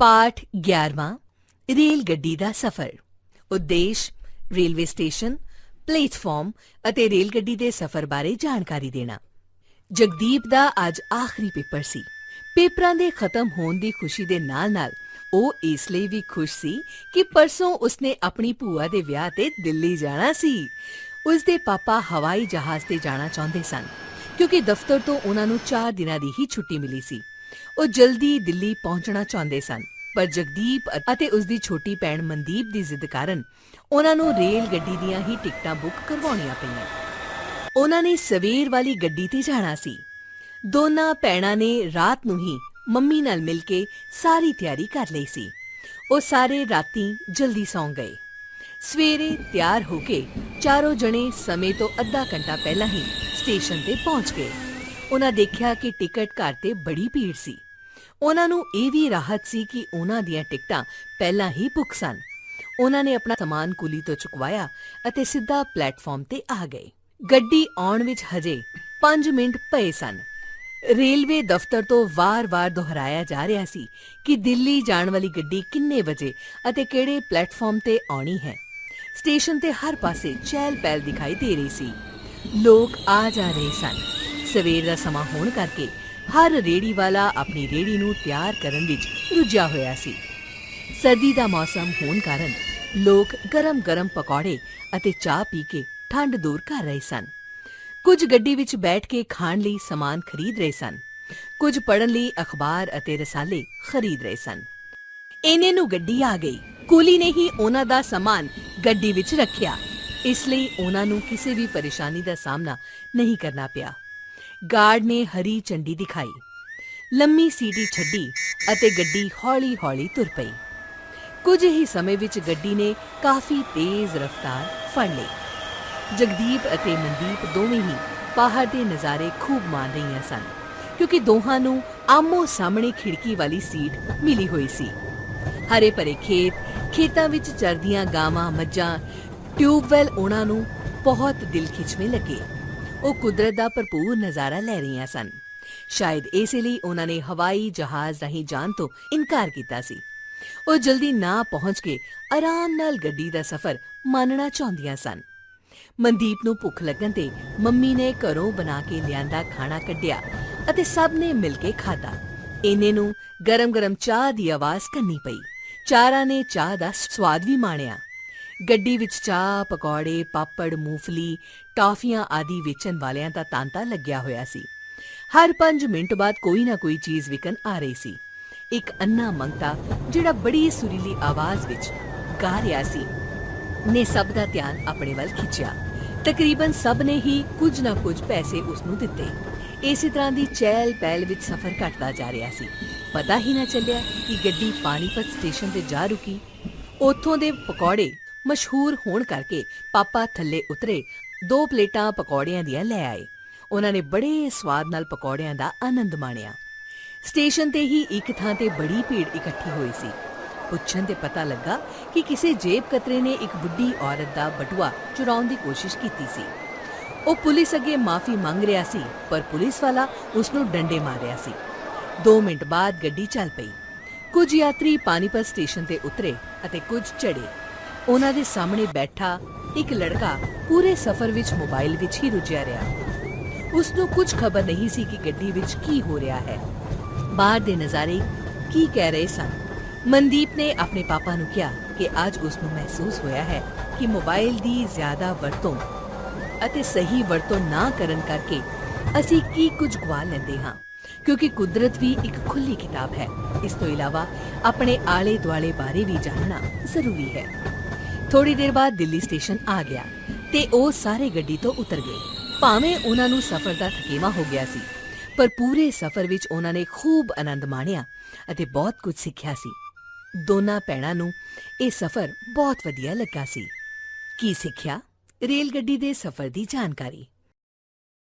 ਪਾਠ 11ਵਾਂ ਰੇਲ ਗੱਡੀ ਦਾ ਸਫ਼ਰ। ਉਦੇਸ਼, ਰੇਲਵੇ ਸਟੇਸ਼ਨ, ਪਲੇਟਫਾਰਮ ਅਤੇ ਰੇਲ ਗੱਡੀ ਦੇ ਸਫ਼ਰ ਬਾਰੇ ਜਾਣਕਾਰੀ ਦੇਣਾ। ਜਗਦੀਪ ਦਾ ਅੱਜ ਆਖਰੀ ਪੇਪਰ ਸੀ। ਪੇਪਰਾਂ ਦੇ ਖਤਮ ਹੋਣ ਦੀ ਖੁਸ਼ੀ ਦੇ ਨਾਲ-ਨਾਲ ਉਹ ਇਸ ਲਈ ਵੀ ਖੁਸ਼ ਸੀ ਕਿ ਪਰਸੋਂ ਉਸਨੇ ਆਪਣੀ ਭੂਆ ਦੇ ਵਿਆਹ ਤੇ ਦਿੱਲੀ ਜਾਣਾ ਸੀ। ਉਸਦੇ ਪਾਪਾ ਹਵਾਈ ਜਹਾਜ਼ ਤੇ ਜਾਣਾ ਚਾਹੁੰਦੇ ਸਨ, ਕਿਉਂਕਿ ਦਫ਼ਤਰ ਤੋਂ ਉਹਨਾਂ ਨੂੰ 4 ਦਿਨਾਂ ਦੀ ਹੀ ਛੁੱਟੀ ਮਿਲੀ ਸੀ। ਉਹ ਜਲਦੀ ਦਿੱਲੀ ਪਹੁੰਚਣਾ ਚਾਹੁੰਦੇ ਸਨ, ਪਰ ਜਗਦੀਪ ਅਤੇ ਉਸਦੀ ਛੋਟੀ ਭੈਣ ਮਨਦੀਪ ਦੀ ਜ਼ਿੱਦ ਕਾਰਨ ਉਹਨਾਂ ਨੂੰ ਰੇਲ ਗੱਡੀ ਦੀਆਂ ਹੀ ਟਿਕਟਾਂ ਬੁੱਕ ਕਰਵਾਉਣੀਆਂ ਪਈਆਂ। ਉਹਨਾਂ ਨੇ ਸਵੇਰ ਵਾਲੀ ਗੱਡੀ ਤੇ ਜਾਣਾ ਸੀ। ਦੋਨਾਂ ਭੈਣਾਂ ਨੇ ਰਾਤ ਨੂੰ ਹੀ ਮੰਮੀ ਨਾਲ ਮਿਲ ਕੇ ਸਾਰੀ ਤਿਆਰੀ ਕਰ ਲਈ ਸੀ। ਉਹ ਸਾਰੇ ਰਾਤੀ ਜਲਦੀ ਸੌਂ ਗਏ। ਸਵੇਰੇ ਤਿਆਰ ਹੋ ਕੇ ਚਾਰੋਂ ਜਣੇ ਸਮੇਂ ਤੋਂ ਅੱਧਾ ਘੰਟਾ ਪਹਿਲਾਂ ਹੀ ਸਟੇਸ਼ਨ ਤੇ ਪਹੁੰਚ ਗਏ। ਉਹਨਾਂ ਦੇਖਿਆ ਕਿ ਟਿਕਟ ਘਰ ਤੇ ਬੜੀ ਭੀੜ ਸੀ। ਉਹਨਾਂ ਨੂੰ ਇਹ ਵੀ ਰਾਹਤ ਸੀ ਕਿ ਉਹਨਾਂ ਦੀਆਂ ਟਿਕਟਾਂ ਪਹਿਲਾਂ ਹੀ ਬੁੱਕ ਸਨ। ਉਹਨਾਂ ਨੇ ਆਪਣਾ ਸਾਮਾਨ ਕੁਲੀ ਤੋਂ ਚੁਕਵਾਇਆ ਅਤੇ ਸਿੱਧਾ ਪਲੇਟਫਾਰਮ ਤੇ ਆ ਗਏ। ਗੱਡੀ ਆਉਣ ਵਿੱਚ ਹਜੇ 5 ਮਿੰਟ ਪਏ ਸਨ। ਰੇਲਵੇ ਦਫ਼ਤਰ ਤੋਂ ਵਾਰ-ਵਾਰ ਦੁਹਰਾਇਆ ਜਾ ਰਿਹਾ ਸੀ ਕਿ ਦਿੱਲੀ ਜਾਣ ਵਾਲੀ ਗੱਡੀ ਕਿੰਨੇ ਵਜੇ ਅਤੇ ਕਿਹੜੇ ਪਲੇਟਫਾਰਮ ਤੇ ਆਉਣੀ ਹੈ। ਸਟੇਸ਼ਨ ਤੇ ਹਰ ਪਾਸੇ ਚਹਿਲ-ਪਹਿਲ ਦਿਖਾਈ ਦੇ ਰਹੀ ਸੀ। ਲੋਕ ਆ ਜਾ ਰਹੇ ਸਨ। ਸਵੇਰ ਦਾ ਸਮਾਂ ਹੋਣ ਕਰਕੇ ਹਰ ਰੇੜੀ ਵਾਲਾ ਆਪਣੀ ਰੇੜੀ ਨੂੰ ਤਿਆਰ ਕਰਨ ਵਿੱਚ ਰੁੱਝਿਆ ਹੋਇਆ ਸੀ। ਸਰਦੀ ਦਾ ਮੌਸਮ ਹੋਣ ਕਾਰਨ ਲੋਕ ਗਰਮ-ਗਰਮ ਪਕੌੜੇ ਅਤੇ ਚਾਹ ਪੀ ਕੇ ਠੰਡ ਦੂਰ ਕਰ ਰਹੇ ਸਨ। ਕੁਝ ਗੱਡੀ ਵਿੱਚ ਬੈਠ ਕੇ ਖਾਣ ਲਈ ਸਮਾਨ ਖਰੀਦ ਰਹੇ ਸਨ। ਕੁਝ ਪੜਨ ਲਈ ਅਖਬਾਰ ਅਤੇ ਰਸਾਲੇ ਖਰੀਦ ਰਹੇ ਸਨ। ਇਹਨੇ ਨੂੰ ਗੱਡੀ ਆ ਗਈ। ਕੂਲੀ ਨੇ ਹੀ ਉਹਨਾਂ ਦਾ ਸਮਾਨ ਗੱਡੀ ਵਿੱਚ ਰੱਖਿਆ। ਇਸ ਲਈ ਉਹਨਾਂ ਨੂੰ ਕਿਸੇ ਵੀ ਪਰੇਸ਼ਾਨੀ ਦਾ ਸਾਹਮਣਾ ਨਹੀਂ ਕਰਨਾ ਪਿਆ। ਗਾਰਡ ਨੇ ਹਰੀ ਝੰਡੀ ਦਿਖਾਈ। ਲੰਮੀ ਸੀਟੀ ਛੱਡੀ ਅਤੇ ਗੱਡੀ ਹੌਲੀ-ਹੌਲੀ ਤੁਰ ਪਈ। ਕੁਝ ਹੀ ਸਮੇਂ ਵਿੱਚ ਗੱਡੀ ਨੇ ਕਾਫੀ ਤੇਜ਼ ਰਫ਼ਤਾਰ ਫੜ ਲਈ। ਜਗਦੀਪ ਅਤੇ ਮਨਦੀਪ ਦੋਵੇਂ ਹੀ ਬਾਹਰ ਦੇ ਨਜ਼ਾਰੇ ਖੂਬ ਮਾਣ ਰਹੀਆਂ ਸਨ, ਕਿਉਂਕਿ ਦੋਹਾਂ ਨੂੰ ਆਮੋ ਸਾਹਮਣੇ ਖਿੜਕੀ ਵਾਲੀ ਸੀਟ ਮਿਲੀ ਹੋਈ ਸੀ। ਹਰੇ ਭਰੇ ਖੇਤ, ਖੇਤਾਂ ਵਿੱਚ ਚਰਦੀਆਂ ਗਾਵਾਂ, ਮੱਝਾਂ, ਟਿਊਬਵੈਲ ਉਹਨਾਂ ਨੂੰ ਬਹੁਤ ਦਿਲ ਖਿੱਚਵੇਂ ਲੱਗੇ। ਉਹ ਕੁਦਰਤ ਦਾ ਭਰਪੂਰ ਨਜ਼ਾਰਾ ਲੈ ਰਹੀਆਂ ਸਨ। ਸ਼ਾਇਦ ਇਸੇ ਲਈ ਉਹਨਾਂ ਨੇ ਹਵਾਈ ਜਹਾਜ਼ ਰਾਹੀਂ ਜਾਣ ਤੋਂ ਇਨਕਾਰ ਕੀਤਾ ਸੀ। ਉਹ ਜਲਦੀ ਨਾ ਪਹੁੰਚ ਕੇ ਆਰਾਮ ਨਾਲ ਗੱਡੀ ਦਾ ਸਫ਼ਰ ਮੰਨਣਾ ਚਾਹੁੰਦੀਆਂ ਸਨ। ਮਨਦੀਪ ਨੂੰ ਭੁੱਖ ਲੱਗਣ ਤੇ ਮੰਮੀ ਨੇ ਘਰੋਂ ਬਣਾ ਕੇ ਲਿਆਂਦਾ ਖਾਣਾ ਕੱਢਿਆ ਅਤੇ ਸਭ ਨੇ ਮਿਲ ਕੇ ਖਾਧਾ। ਇਹਨੇ ਨੂੰ ਗਰਮ-ਗਰਮ ਚਾਹ ਦੀ ਆਵਾਜ਼ ਕਰਨੀ ਪਈ। ਚਾਰਾਂ ਨੇ ਚਾਹ ਦਾ ਸਵਾਦ ਵੀ ਮਾਣਿਆ। ਗੱਡੀ ਵਿੱਚ ਚਾਹ, ਪਕੌੜੇ, ਪਾਪੜ, ਮੂੰਗਫਲੀ, ਟਾਫੀਆਂ ਆਦਿ ਵੇਚਣ ਵਾਲਿਆਂ ਦਾ ਤਾਂਤਾ ਲੱਗਿਆ ਹੋਇਆ ਸੀ। ਹਰ 5 ਮਿੰਟ ਬਾਅਦ ਕੋਈ ਨਾ ਕੋਈ ਚੀਜ਼ ਵਿਕਣ ਆ ਰਹੀ ਸੀ। ਇੱਕ ਅੰਨਾ ਮੰਗਤਾ, ਜਿਹੜਾ ਬੜੀ ਸੁਰੀਲੀ ਆਵਾਜ਼ ਵਿੱਚ ਗਾ ਰਿਹਾ ਸੀ, ਨੇ ਸਭ ਦਾ ਧਿਆਨ ਆਪਣੇ ਵੱਲ ਖਿੱਚਿਆ। ਤਕਰੀਬਨ ਸਭ ਨੇ ਹੀ ਕੁਝ ਨਾ ਕੁਝ ਪੈਸੇ ਉਸ ਨੂੰ ਦਿੱਤੇ। ਇਸੇ ਤਰ੍ਹਾਂ ਦੀ ਚਹਿਲ ਪਹਿਲ ਵਿੱਚ ਸਫ਼ਰ ਘਟਦਾ ਜਾ ਰਿਹਾ ਸੀ। ਪਤਾ ਹੀ ਨਾ ਚੱਲਿਆ ਕਿ ਗੱਡੀ ਪਾਣੀਪਤ ਸਟੇਸ਼ਨ ਤੇ ਜਾ ਰੁਕੀ। ਉੱਥੋਂ ਦੇ ਪਕੌੜੇ ਮਸ਼ਹੂਰ ਹੋਣ ਕਰਕੇ ਪਾਪਾ ਥੱਲੇ ਉਤਰੇ, ਦੋ ਪਲੇਟਾਂ ਪਕੌੜਿਆਂ ਦੀਆਂ ਲੈ ਆਏ। ਉਹਨਾਂ ਨੇ ਬੜੇ ਸਵਾਦ ਨਾਲ ਪਕੌੜਿਆਂ ਦਾ ਆਨੰਦ ਮਾਣਿਆ। ਸਟੇਸ਼ਨ ਤੇ ਹੀ ਇੱਕ ਥਾਂ ਤੇ ਬੜੀ ਭੀੜ ਇਕੱਠੀ ਹੋਈ ਸੀ। ਪੁੱਛਣ ਤੇ ਪਤਾ ਲੱਗਾ ਕਿ ਕਿਸੇ ਜੇਬ ਕਤਰੇ ਨੇ ਇੱਕ ਬੁੱਢੀ ਔਰਤ ਦਾ ਬਟੂਆ ਚੁਰਾਉਣ ਦੀ ਕੋਸ਼ਿਸ਼ ਕੀਤੀ ਸੀ। ਉਹ ਪੁਲਿਸ ਅੱਗੇ ਮਾਫੀ ਮੰਗ ਰਿਹਾ ਸੀ, ਪਰ ਪੁਲਿਸ ਵਾਲਾ ਉਸ ਨੂੰ ਡੰਡੇ ਮਾਰ ਰਿਹਾ ਸੀ। 2 ਮਿੰਟ ਬਾਅਦ ਗੱਡੀ ਚੱਲ ਪਈ। ਕੁਝ ਯਾਤਰੀ ਪਾਣੀਪਤ ਸਟੇਸ਼ਨ ਤੇ ਉਤਰੇ ਅਤੇ ਕੁਝ ਚੜੇ ਉਹਨਾਂ ਦੇ ਸਾਹਮਣੇ ਬੈਠਾ ਇੱਕ ਲੜਕਾ ਪੂਰੇ ਸਫ਼ਰ ਵਿੱਚ ਮੋਬਾਈਲ ਵਿੱਚ ਹੀ ਰੁੱਝਿਆ ਰਿਹਾ। ਉਸ ਨੂੰ ਕੁਝ ਖਬਰ ਨਹੀਂ ਸੀ ਕਿ ਗੱਡੀ ਵਿੱਚ ਕੀ ਹੋ ਰਿਹਾ ਹੈ। ਬਾਹਰ ਦੇ ਨਜ਼ਾਰੇ ਕੀ ਕਹਿ ਰਹੇ ਸਨ? ਮਨਦੀਪ ਨੇ ਆਪਣੇ ਪਾਪਾ ਨੂੰ ਕਿਹਾ ਕਿ ਅੱਜ ਉਸ ਨੂੰ ਮਹਿਸੂਸ ਹੋਇਆ ਹੈ ਕਿ ਮੋਬਾਈਲ ਦੀ ਜ਼ਿਆਦਾ ਵਰਤੋਂ ਅਤੇ ਸਹੀ ਵਰਤੋਂ ਨਾ ਕਰਨ ਕਰਕੇ ਅਸੀਂ ਕੀ ਕੁਝ ਗਵਾ ਲੈਂਦੇ ਹਾਂ, ਕਿਉਂਕਿ ਕੁਦਰਤ ਵੀ ਇੱਕ ਖੁੱਲੀ ਕਿਤਾਬ ਹੈ। ਇਸ ਤੋਂ ਇਲਾਵਾ ਆਪਣੇ ਆਲੇ ਦੁਆਲੇ ਬਾਰੇ ਵੀ ਜਾਣਨਾ ਜ਼ਰੂਰੀ ਹੈ। ਥੋੜੀ ਦੇਰ ਬਾਅਦ ਦਿੱਲੀ ਸਟੇਸ਼ਨ ਆ ਗਿਆ ਤੇ ਉਹ ਸਾਰੇ ਗੱਡੀ ਤੋਂ ਉਤਰ ਗਏ। ਭਾਵੇਂ ਉਹਨਾਂ ਨੂੰ ਸਫ਼ਰ ਦਾ ਥਕੇਵਾ ਹੋ ਗਿਆ ਸੀ, ਪਰ ਪੂਰੇ ਸਫ਼ਰ ਵਿੱਚ ਉਹਨਾਂ ਨੇ ਖੂਬ ਆਨੰਦ ਮਾਣਿਆ ਅਤੇ ਬਹੁਤ ਕੁਝ ਸਿੱਖਿਆ ਸੀ। ਦੋਨਾਂ ਭੈਣਾਂ ਨੂੰ ਇਹ ਸਫ਼ਰ ਬਹੁਤ ਵਧੀਆ ਲੱਗਾ ਸੀ। ਕੀ ਸਿੱਖਿਆ? ਰੇਲ ਗੱਡੀ ਦੇ ਸਫ਼ਰ ਦੀ ਜਾਣਕਾਰੀ।